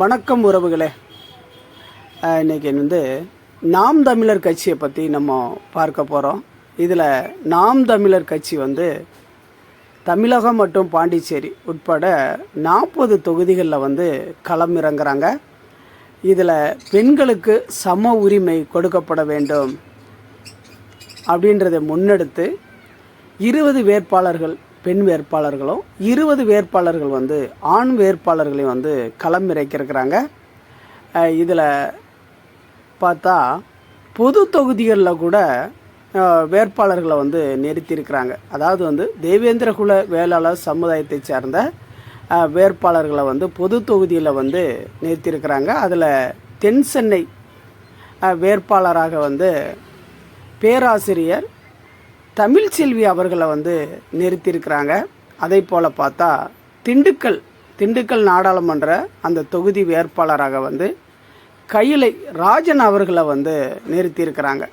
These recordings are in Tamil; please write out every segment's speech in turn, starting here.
வணக்கம் உறவுகளே. இன்றைக்கி வந்து நாம் தமிழர் கட்சியை பற்றி நம்ம பார்க்க போகிறோம் இதில் நாம் தமிழர் கட்சி வந்து தமிழகம் மற்றும் பாண்டிச்சேரி உட்பட நாற்பது தொகுதிகளில் வந்து களம் இறங்குறாங்க. இதில் பெண்களுக்கு சம உரிமை கொடுக்கப்பட வேண்டும் அப்படின்றத முன்னெடுத்து இருபது வேட்பாளர்கள் பெண் வேட்பாளர்களும் இருபது வேட்பாளர்கள் வந்து ஆண் வேட்பாளர்களையும் வந்து களம் இறக்கியிருக்கிறாங்க இதில் பார்த்தா பொது தொகுதிகளில் கூட வேட்பாளர்களை வந்து நிறுத்தியிருக்கிறாங்க. அதாவது வந்து தேவேந்திரகுல வேளாளர் சமுதாயத்தை சேர்ந்த வேட்பாளர்களை வந்து பொது தொகுதியில் வந்து நிறுத்தியிருக்கிறாங்க. அதில் தென் சென்னை வேட்பாளராக வந்து பேராசிரியர் தமிழ்ச்செல்வி அவர்களை வந்து நிறுத்தியிருக்கிறாங்க. அதே போல் பார்த்தா திண்டுக்கல் திண்டுக்கல் நாடாளுமன்ற அந்த தொகுதி வேட்பாளராக வந்து கையிலை ராஜன் அவர்களை வந்து நிறுத்தியிருக்கிறாங்க.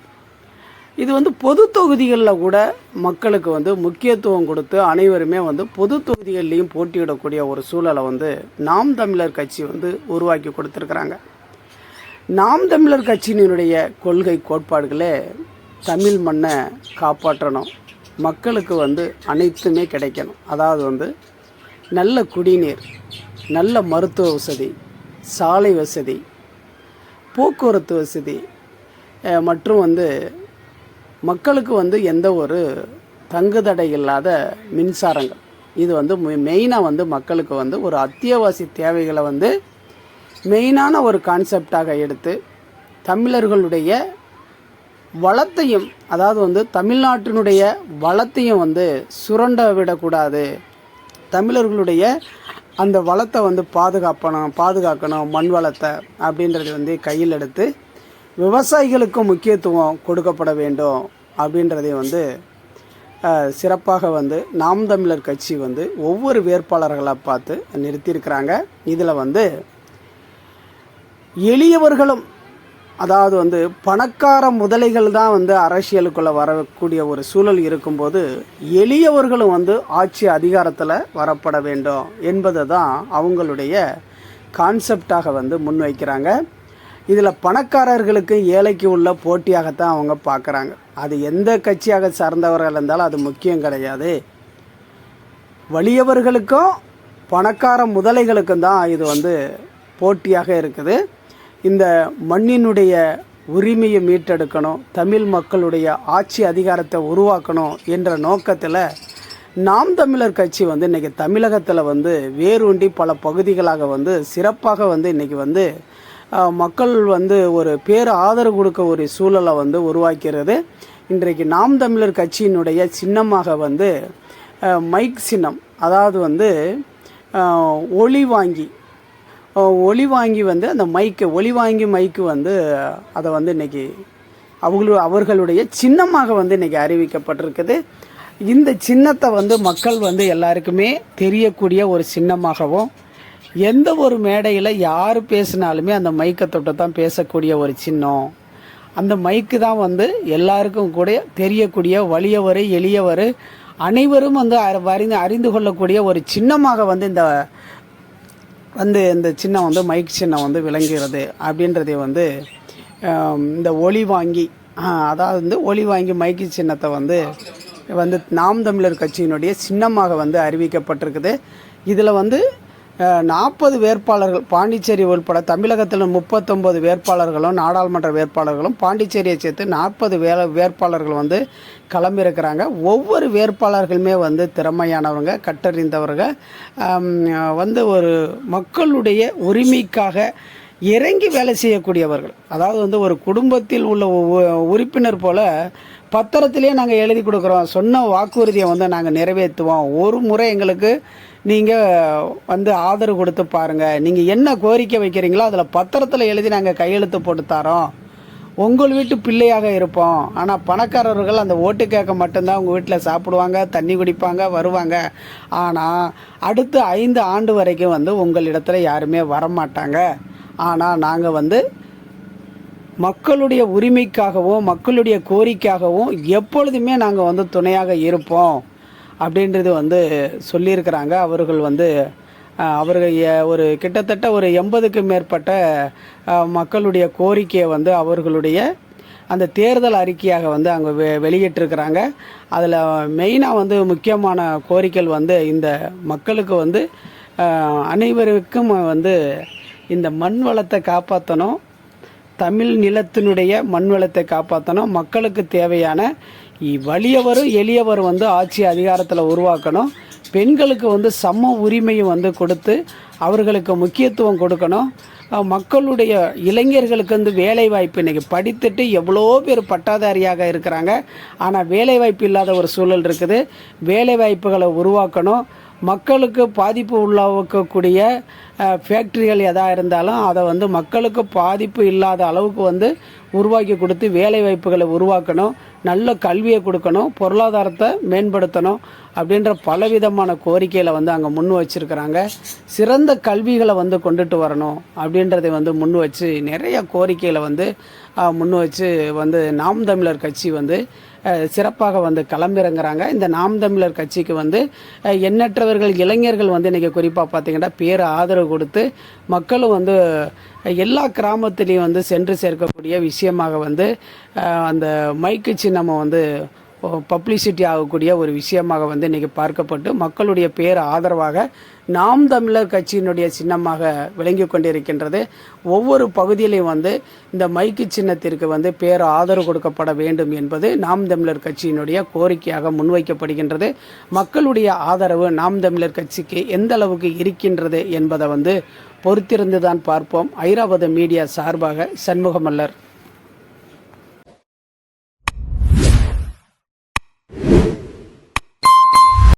இது வந்து பொது தொகுதிகளில் கூட மக்களுக்கு வந்து முக்கியத்துவம் கொடுத்து அனைவருமே வந்து பொது தொகுதிகள்லையும் போட்டியிடக்கூடிய ஒரு சூழலை வந்து நாம் தமிழர் கட்சி வந்து உருவாக்கி கொடுத்துருக்குறாங்க. நாம் தமிழர் கட்சியினுடைய கொள்கை கோட்பாடுகளே தமிழ் மண்ணை காப்பாற்றணும். மக்களுக்கு வந்து அனைத்துமே கிடைக்கணும். அதாவது வந்து நல்ல குடிநீர் நல்ல மருத்துவ வசதி சாலை வசதி போக்குவரத்து வசதி மற்றும் வந்து மக்களுக்கு வந்து எந்த ஒரு தங்குதடை இல்லாத மின்சாரங்கள். இது வந்து மெயினாக வந்து மக்களுக்கு வந்து ஒரு அத்தியாவசிய தேவைகளை வந்து மெயினான ஒரு கான்செப்டாக எடுத்து தமிழர்களுடைய வளத்தையும் அதாவது வந்து தமிழ்நாட்டினுடைய வளத்தையும் வந்து சுரண்ட விடக்கூடாது. தமிழர்களுடைய அந்த வளத்தை வந்து பாதுகாப்பணும் பாதுகாக்கணும் மண் வளத்தை அப்படின்றது வந்து கையில் எடுத்து விவசாயிகளுக்கும் முக்கியத்துவம் கொடுக்கப்பட வேண்டும் அப்படின்றதையும் வந்து சிறப்பாக வந்து நாம் தமிழர் கட்சி வந்து ஒவ்வொரு வேட்பாளர்களை பார்த்து நிறுத்தியிருக்கிறாங்க. இதில் வந்து எளியவர்களும் அதாவது வந்து பணக்கார முதலைகள் தான் வந்து அரசியலுக்குள்ளே வரக்கூடிய ஒரு சூழல் இருக்கும்போது எளியவர்களும் வந்து ஆட்சி அதிகாரத்தில் வரப்பட வேண்டும் என்பதை தான் அவங்களுடைய கான்செப்டாக வந்து முன்வைக்கிறாங்க. இதில் பணக்காரர்களுக்கு ஏழைக்கு உள்ள போட்டியாகத்தான் அவங்க பார்க்குறாங்க அது எந்த கட்சியாக சார்ந்தவர்கள் இருந்தாலும் அது முக்கியம் கிடையாது. வலியவர்களுக்கும் பணக்கார முதலைகளுக்கும் தான் இது வந்து போட்டியாக இருக்குது. இந்த மண்ணினுடைய உரிமையை மீட்டெடுக்கணும் தமிழ் மக்களுடைய ஆட்சி அதிகாரத்தை உருவாக்கணும் என்ற நோக்கத்தில் நாம் தமிழர் கட்சி வந்து இன்றைக்கி தமிழகத்தில் வந்து வேரூண்டி பல பகுதிகளாக வந்து சிறப்பாக வந்து இன்றைக்கி வந்து மக்கள் வந்து ஒரு பேர் ஆதரவு கொடுக்க ஒரு சூழலை வந்து உருவாக்கிறது. இன்றைக்கு நாம் தமிழர் கட்சியினுடைய சின்னமாக வந்து மைக் சின்னம் அதாவது வந்து ஒளி வாங்கி ஒளி வாங்கி வந்து அந்த மைக்கு ஒளி வாங்கி மைக்கு வந்து அதை வந்து இன்னைக்கு அவங்களு அவர்களுடைய சின்னமாக வந்து இன்னைக்கு அறிவிக்கப்பட்டிருக்குது. இந்த சின்னத்தை வந்து மக்கள் வந்து எல்லாருக்குமே தெரியக்கூடிய ஒரு சின்னமாகவும் எந்த ஒரு மேடையில் யார் பேசினாலுமே அந்த மைக்கை தொட்டு தான் பேசக்கூடிய ஒரு சின்னம். அந்த மைக்கு தான் வந்து எல்லாருக்கும் கூட தெரியக்கூடிய வலியவர் எளியவர் அனைவரும் வந்து அறிந்து அறிந்து கொள்ளக்கூடிய ஒரு சின்னமாக வந்து இந்த வந்து இந்த சின்னம் வந்து மைக் சின்னம் வந்து விளங்குகிறது அப்படின்றதே வந்து இந்த ஒளி வாங்கி அதாவது வந்து ஒளி வாங்கி மைக்கு சின்னத்தை வந்து வந்து நாம் தமிழர் கட்சியினுடைய சின்னமாக வந்து அறிவிக்கப்பட்டிருக்குது. இதில் வந்து நாற்பது வேட்பாளர்கள் பாண்டிச்சேரி உள்பட தமிழகத்தில் முப்பத்தொம்பது வேட்பாளர்களும் நாடாளுமன்ற வேட்பாளர்களும் பாண்டிச்சேரியை சேர்த்து நாற்பது வே வேட்பாளர்கள் வந்து கிளம்பியிருக்கிறாங்க ஒவ்வொரு வேட்பாளர்களுமே வந்து திறமையானவங்க கட்டறிந்தவர்கள் வந்து ஒரு மக்களுடைய உரிமைக்காக இறங்கி வேலை செய்யக்கூடியவர்கள். அதாவது வந்து ஒரு குடும்பத்தில் உள்ள உறுப்பினர் போல் பத்திரத்திலே நாங்கள் எழுதி கொடுக்குறோம். சொன்ன வாக்குறுதியை வந்து நாங்கள் நிறைவேற்றுவோம். ஒரு முறை எங்களுக்கு நீங்கள் வந்து ஆதரவு கொடுத்து பாருங்கள் நீங்கள் என்ன கோரிக்கை வைக்கிறீங்களோ அதில் பத்திரத்தில் எழுதி நாங்கள் கையெழுத்து போட்டு தரோம். உங்கள் வீட்டு பிள்ளையாக இருப்போம். ஆனால் பணக்காரர்கள் அந்த ஓட்டு கேட்க மட்டும்தான் உங்கள் வீட்டில் சாப்பிடுவாங்க தண்ணி குடிப்பாங்க வருவாங்க. ஆனால் அடுத்து ஐந்து ஆண்டு வரைக்கும் வந்து உங்களிடத்துல யாருமே வரமாட்டாங்க. ஆனால் நாங்கள் வந்து மக்களுடைய உரிமைக்காகவும் மக்களுடைய கோரிக்கையாகவும் எப்பொழுதுமே நாங்கள் வந்து துணையாக இருப்போம். அப்படின்றது வந்து சொல்லியிருக்கிறாங்க. அவர்கள் வந்து அவர்கள் ஒரு கிட்டத்தட்ட ஒரு எண்பதுக்கும் மேற்பட்ட மக்களுடைய கோரிக்கையை வந்து அவர்களுடைய அந்த தேர்தல் அறிக்கையாக வந்து அங்கே வெ வெளியிட்டிருக்கிறாங்க. அதில் மெயினாக வந்து முக்கியமான கோரிக்கைகள் வந்து இந்த மக்களுக்கு வந்து அனைவருக்கும் வந்து இந்த மண் வளத்தை காப்பாற்றணும் தமிழ் நிலத்தினுடைய மண் வளத்தை காப்பாற்றணும் மக்களுக்கு தேவையான வலியவரும் எளியவரும் வந்து ஆட்சி அதிகாரத்தில் உருவாக்கணும். பெண்களுக்கு வந்து சம உரிமையும் வந்து கொடுத்து அவர்களுக்கு முக்கியத்துவம் கொடுக்கணும். மக்களுடைய இளைஞர்களுக்கு வந்து வேலை வாய்ப்பு இன்னைக்கு படித்துட்டு எவ்வளோ பேர் பட்டாதாரியாக இருக்கிறாங்க. ஆனால் வேலை வாய்ப்பு இல்லாத ஒரு சூழல் இருக்குது. வேலை வாய்ப்புகளை உருவாக்கணும். மக்களுக்கு பாதிப்பு உள்ளாக்கக்கூடிய ஃபேக்ட்ரிகள் எதாக இருந்தாலும் அதை வந்து மக்களுக்கு பாதிப்பு இல்லாத அளவுக்கு வந்து உருவாக்கி கொடுத்து வேலை வாய்ப்புகளை உருவாக்கணும் நல்ல கல்வியை கொடுக்கணும் பொருளாதாரத்தை மேம்படுத்தணும் அப்படின்ற பலவிதமான கோரிக்கைகளை வந்து அங்கே முன் வச்சிருக்கிறாங்க. சிறந்த கல்விகளை வந்து கொண்டுட்டு வரணும் அப்படின்றதை வந்து முன் வச்சு நிறைய கோரிக்கைகளை வந்து முன் வச்சு வந்து நாம் தமிழர் கட்சி வந்து சிறப்பாக வந்து களமிறங்குறாங்க. இந்த நாம் தமிழர் கட்சிக்கு வந்து எண்ணற்றவர்கள் இளைஞர்கள் வந்து இன்றைக்கி குறிப்பாக பார்த்தீங்கன்னா பேர் ஆதரவு கொடுத்து மக்களும் வந்து எல்லா கிராமத்திலையும் வந்து சென்று சேர்க்கக்கூடிய விஷயம் விஷயமாக வந்து அந்த மைக்கு சின்னமும் வந்து பப்ளிசிட்டி ஆகக்கூடிய ஒரு விஷயமாக வந்து இன்றைக்கி பார்க்கப்பட்டு மக்களுடைய பேர் ஆதரவாக நாம் தமிழர் கட்சியினுடைய சின்னமாக விளங்கி கொண்டிருக்கின்றது. ஒவ்வொரு பகுதியிலையும் வந்து இந்த மைக்கு சின்னத்திற்கு வந்து பேர் ஆதரவு கொடுக்கப்பட வேண்டும் என்பது நாம் தமிழர் கட்சியினுடைய கோரிக்கையாக முன்வைக்கப்படுகின்றது. மக்களுடைய ஆதரவு நாம் தமிழர் கட்சிக்கு எந்த அளவுக்கு இருக்கின்றது என்பதை வந்து பொறுத்திருந்து தான் பார்ப்போம். ஐராவத மீடியா சார்பாக சண்முகமல்லர்.